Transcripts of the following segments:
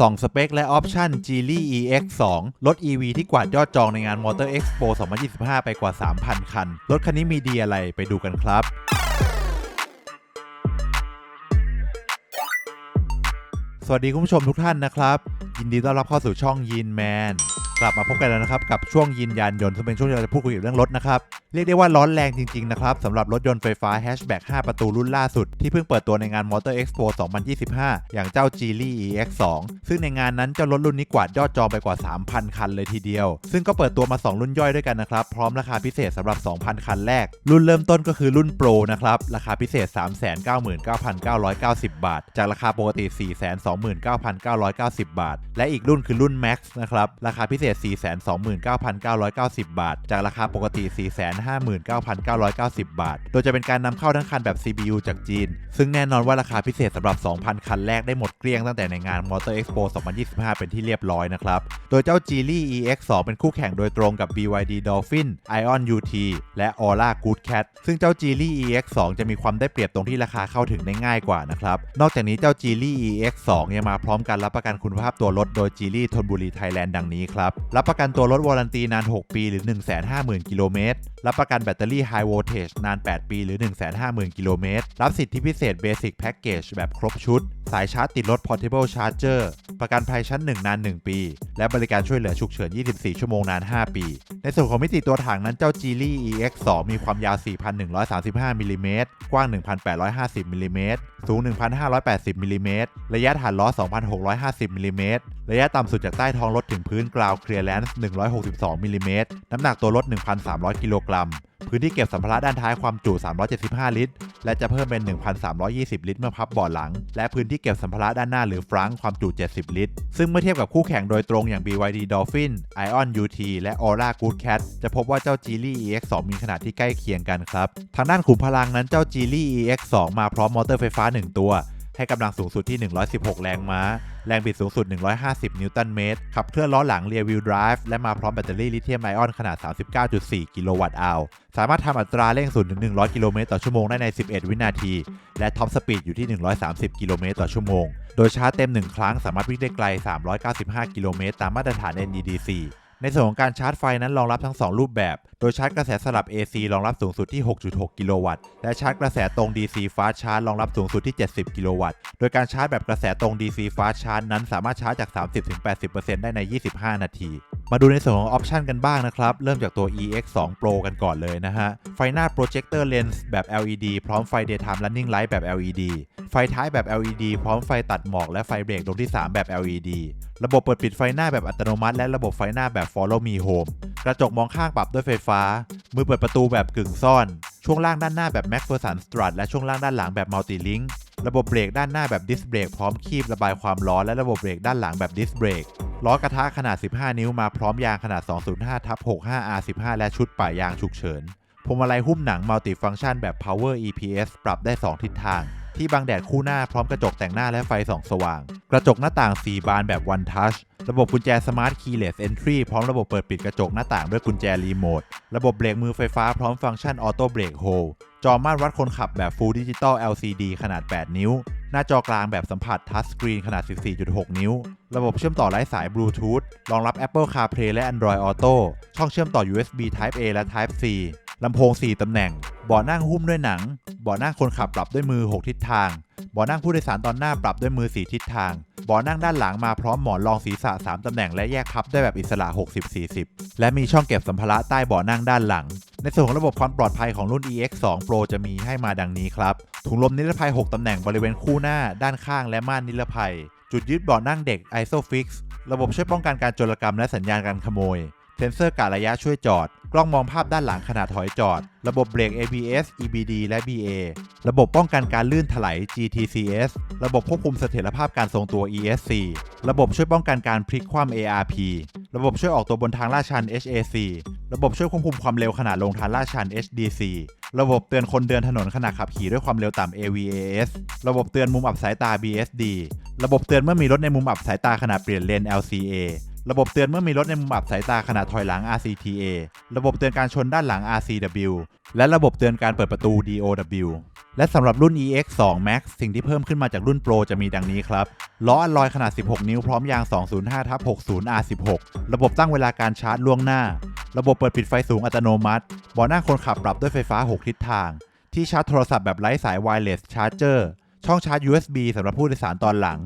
สองสเปค และออปชั่น Geely EX 2 รถ EV ที่กวาดยอดจองในงาน Motor Expo 2025 ไปกว่า 3,000 คัน รถคันนี้มีดีอะไรไปดูกันครับสวัสดีคุณผู้ชมทุกท่านนะครับ ยินดีต้อนรับเข้าสู่ช่องยินแมนกลับมาพบกันแล้วนะครับ กับช่วงยินยานยนต์ซึ่งเป็นช่วงที่เราจะพูดคุยเกี่ยวกับเรื่องรถนะครับ เรียกได้ว่าร้อนแรงจริง ๆ นะครับสำหรับรถยนต์ไฟฟ้าแฮชแบ็ก5ประตูรุ่นล่าสุด ที่เพิ่งเปิดตัวในงาน Motor Expo 2025 อย่างเจ้า Geely EX 2 ซึ่งในงานนั้นเจ้ารถรุ่นนี้กวาดยอดจองไปกว่า 3,000 คันเลยทีเดียว ซึ่งก็เปิดตัวมา 2 รุ่นย่อยด้วยกันนะครับ พร้อมราคาพิเศษสำหรับ 2,000 คันแรก รุ่นเริ่มต้นก็คือรุ่น Pro นะครับราคาพิเศษ 399,990 บาท จากราคาปกติ 429,990 บาท และอีกรุ่นคือรุ่น Max นะครับราคาพิเศษ 429,990 บาท จากราคาปกติ459,990 บาท โดยจะเป็นการนำเข้าทั้งคันแบบ CPU จากจีน ซึ่งแน่นอนว่าราคาพิเศษสำหรับ 2,000 คันแรกได้หมดเกลี้ยงตั้งแต่ในงาน Motor Expo 2025 เป็นที่เรียบร้อยนะครับ โดยเจ้า Geely EX 2 เป็นคู่แข่งโดยตรงกับ BYD Dolphin Ion UT และ Aura Good Cat ซึ่งเจ้า Geely EX 2 จะมีความได้เปรียบตรงที่ราคาเข้าถึงได้ง่ายกว่านะครับ นอกจากนี้เจ้า Geely EX 2 ยังมาพร้อมการรับประกันคุณภาพตัวรถโดย Geely ธนบุรีไทยแลนด์ดังนี้ครับ รับประกันตัวรถวารันตีนาน 6 ปีหรือ 150,000 กิโลเมตรรับประกันแบตเตอรี่ High Voltage นาน 8 ปี หรือ 150,000 กิโลเมตร รับสิทธิพิเศษ Basic Package แบบครบชุด สายชาร์จติดรถ Portable Charger ประกันภัยชั้น 1 นาน 1 ปี และบริการช่วยเหลือฉุกเฉิน 24 ชั่วโมงนาน 5 ปี ในส่วนของมิติตัวถังนั้นเจ้า Geely EX 2 มีความยาว 4,135มิลลิเมตรกว้าง 1,850มิลลิเมตรสูง 1,580มิลลิเมตรระยะฐานล้อ 2,650มิลลิเมตรระยะต่ำสุดจากใต้ท้องรถถึงพื้นกราวเคลียร์แลนซ์162มิลลิเมตรน้ำหนักตัวรถ 1,300 กิโลกรัม พื้นที่เก็บสัมภาระด้านท้ายความจุ 375 ลิตร และจะเพิ่มเป็น 1,320 ลิตรเมื่อพับเบาะหลัง และพื้นที่เก็บสัมภาระด้านหน้าหรือฟรังความจุ 70 ลิตร ซึ่งเมื่อเทียบกับคู่แข่งโดยตรงอย่าง BYD Dolphin Ion UT และ Aura Good Cat จะพบว่าเจ้า Geely EX 2 มีขนาดที่ใกล้เคียงกันครับ ทางด้านขุมพลังนั้นเจ้า Geely EX 2 มาพร้อมมอเตอร์ไฟฟ้า 1 ตัว ให้กำลังสูงสุดที่ 116 แรงม้า แรงบิดสูงสุด 150 นิวตันเมตร ขับเคลื่อนล้อหลัง Rear Wheel Drive และมาพร้อมแบตเตอรี่ลิเธียมไอออนขนาด 39.4 กิโลวัตต์อาวสามารถทำอัตราเร่ง0ถึง 100 กิโลเมตรต่อชั่วโมงได้ใน 11 วินาที และท็อปสปีดอยู่ที่ 130 กิโลเมตรต่อชั่วโมง โดยชาร์จเต็ม 1 ครั้งสามารถวิ่งได้ไกล 395 กิโลเมตรตามมาตรฐาน NEDC ในส่วนของการชาร์จไฟนั้นรองรับทั้ง 2 รูปแบบ โดยชาร์จกระแสสลับ AC รองรับสูงสุดที่ 6.6 กิโลวัตต์ และชาร์จกระแสตรง DC Fast Charge รองรับสูงสุดที่ 70 กิโลวัตต์ โดยการชาร์จแบบกระแสตรง DC Fast Charge นั้นสามารถชาร์จจาก 30-80%ได้ใน 25 นาที มาดูในส่วนของออปชันกันบ้างนะครับ เริ่มจากตัว EX 2 Pro กันก่อนเลยนะฮะ ไฟหน้า Projector Lens แบบ LED พร้อมไฟ Daytime Running Light แบบ LED ไฟท้ายแบบ LED พร้อมไฟตัดหมอกและไฟเบรกดวงที่ 3 แบบ LED ระบบเปิดปิดไฟหน้าแบบอัตโนมัติ และระบบไฟหน้าแบบ Follow Me Home กระจกมองข้างปรับด้วยไฟฟ้า มือเปิดประตูแบบกึ่งซ่อน ช่วงล่างด้านหน้าแบบ MacPherson Strut และช่วงล่างด้านหลังแบบ Multi Link ระบบเบรกด้านหน้าแบบดิสเบรกพร้อมคีบระบายความร้อนและระบบเบรกด้านหลังแบบดิสเบรก ล้อกระทะขนาด 15 นิ้วมาพร้อมยางขนาด 205ทับ65 R15 และชุดป่ายางฉุกเฉินพวงมาลัยหุ้มหนังมัลติฟังก์ชันแบบ Power EPS ปรับได้ 2 ทิศทาง ที่บังแดดคู่หน้าพร้อมกระจกแต่งหน้าและไฟส่องสว่าง กระจกหน้าต่าง 4 บานแบบ One Touch ระบบกุญแจ Smart Keyless Entry พร้อมระบบเปิดปิดกระจกหน้าต่างด้วยกุญแจรีโมท ระบบเบรกมือไฟฟ้าพร้อมฟังก์ชัน Auto Brake Hold จอม่านวัดคนขับแบบ Full Digital LCD ขนาด 8 นิ้ว หน้าจอกลางแบบสัมผัสทัชสกรีนขนาด 14.6 นิ้ว ระบบเชื่อมต่อไร้สายบลูทูธรองรับ Apple CarPlay และ Android Auto ช่องเชื่อมต่อ USB Type A และ Type C ลำโพง 4 ตำแหน่ง เบาะนั่งหุ้มด้วยหนัง เบาะนั่งคนขับปรับด้วยมือ 6 ทิศทาง เบาะนั่งผู้โดยสารตอนหน้าปรับด้วยมือ 4 ทิศทาง เบาะนั่งด้านหลังมาพร้อมหมอนรองศีรษะ 3 ตำแหน่งและแยกพับได้แบบอิสระ 60-40 และมีช่องเก็บสัมภาระใต้เบาะนั่งด้านหลัง ในส่วนของระบบความปลอดภัยของรุ่น EX 2 Pro จะมีให้มาดังนี้ครับ ถุงลมนิรภัย 6 ตำแหน่งบริเวณคู่หน้า ด้านข้างและม่านนิรภัย จุดยึดเบาะนั่งเด็ก ISOFIX ระบบช่วยป้องกันการโจรกรรมและสัญญาณการขโมย เซ็นเซอร์กะระยะช่วยจอด กล้องมองภาพด้านหลังขณะถอยจอด ระบบเบรก ABS EBD และ BA ระบบป้องกันการลื่นถลาย GTCS ระบบควบคุมเสถียรภาพการทรงตัว ESC ระบบช่วยป้องกันการพลิกคว่ำ ARP ระบบช่วยออกตัวบนทางลาดชัน HAC ระบบช่วยควบคุมความเร็วขณะลงทางลาดชัน HDC ระบบเตือนคนเดินถนนขณะขับขี่ด้วยความเร็วต่ำ AVAS ระบบเตือนมุมอับสายตา BSD ระบบเตือนเมื่อมีรถในมุมอับสายตาขณะเปลี่ยนเลน LCA ระบบเตือนเมื่อมีรถในมุมอับสายตาขณะถอยหลัง RCTA ระบบเตือนการชนด้านหลัง RCW และระบบเตือนการเปิดประตู DOW และสำหรับรุ่น EX2 Max สิ่งที่เพิ่มขึ้นมาจากรุ่น Pro จะมีดังนี้ครับ ล้ออัลลอยขนาด 16 นิ้วพร้อมยาง 205ทับ60 R16 ระบบตั้งเวลาการชาร์จล่วงหน้า ระบบเปิดปิดไฟสูงอัตโนมัติเบาะนั่งคนขับปรับด้วยไฟฟ้า 6 ทิศทาง ที่ชาร์จโทรศัพท์แบบไร้สาย Wireless Charger ช่องชาร์จ USB สำหรับผู้โดยสารตอนหลัง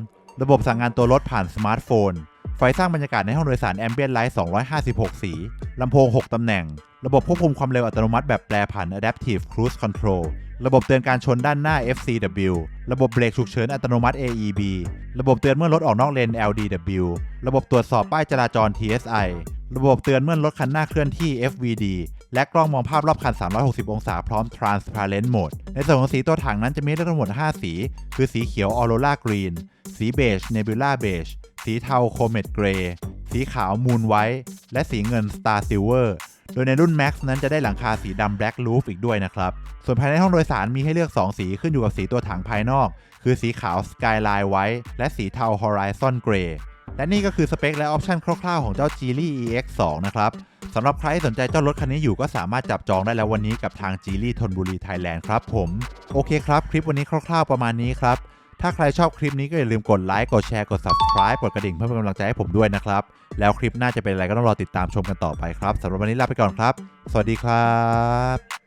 ระบบสั่งงานตัวรถผ่านสมาร์ทโฟน ไฟสร้างบรรยากาศในห้องโดยสาร Ambient Light 256 สี ลำโพง 6 ตำแหน่ง ระบบควบคุมความเร็วอัตโนมัติแบบแปรผัน Adaptive Cruise Control ระบบเตือนการชนด้านหน้า FCW ระบบเบรกฉุกเฉินอัตโนมัติ AEB ระบบเตือนเมื่อรถออกนอกเลน LDW ระบบตรวจสอบป้ายจราจร TSI ระบบเตือนเมื่อรถคันหน้าเคลื่อนที่ FVD และกล้องมองภาพรอบคัน 360 องศาพร้อม Transparent Mode ในส่วนของสีตัวถังนั้นจะมีให้ทั้งหมด 5 สี คือสีเขียว Aurora Green สีเบจ Nebula Beige สีเทา Comet Gray สีขาว Moon White และสีเงิน Star Silver โดยในรุ่น Max นั้นจะได้หลังคาสีดำ Black Roof อีกด้วยนะครับ ส่วนภายในห้องโดยสารมีให้เลือก 2 สีขึ้นอยู่กับสีตัวถังภายนอก คือสีขาว Skyline White และสีเทา Horizon Gray และนี่ก็คือสเปคและออปชันคร่าวๆ ของเจ้า g e l y EX2 นะครับสำหรับใครที่สนใจเจ้ารถคันนี้อยู่ก็สามารถจับจองได้แล้ววันนี้กับทาง Geely ธนบุรี Thailand ครับผม โอเคครับ คลิปวันนี้คร่าวๆประมาณนี้ครับ ถ้าใครชอบคลิปนี้ก็อย่าลืมกดไลค์ กดแชร์ กด subscribe กดกระดิ่งเพื่อเป็นกำลังใจให้ผมด้วยนะครับ แล้วคลิปหน้าจะเป็นอะไรก็ต้องรอติดตามชมกันต่อไปครับสำหรับวันนี้ลาไปก่อนครับ สวัสดีครับ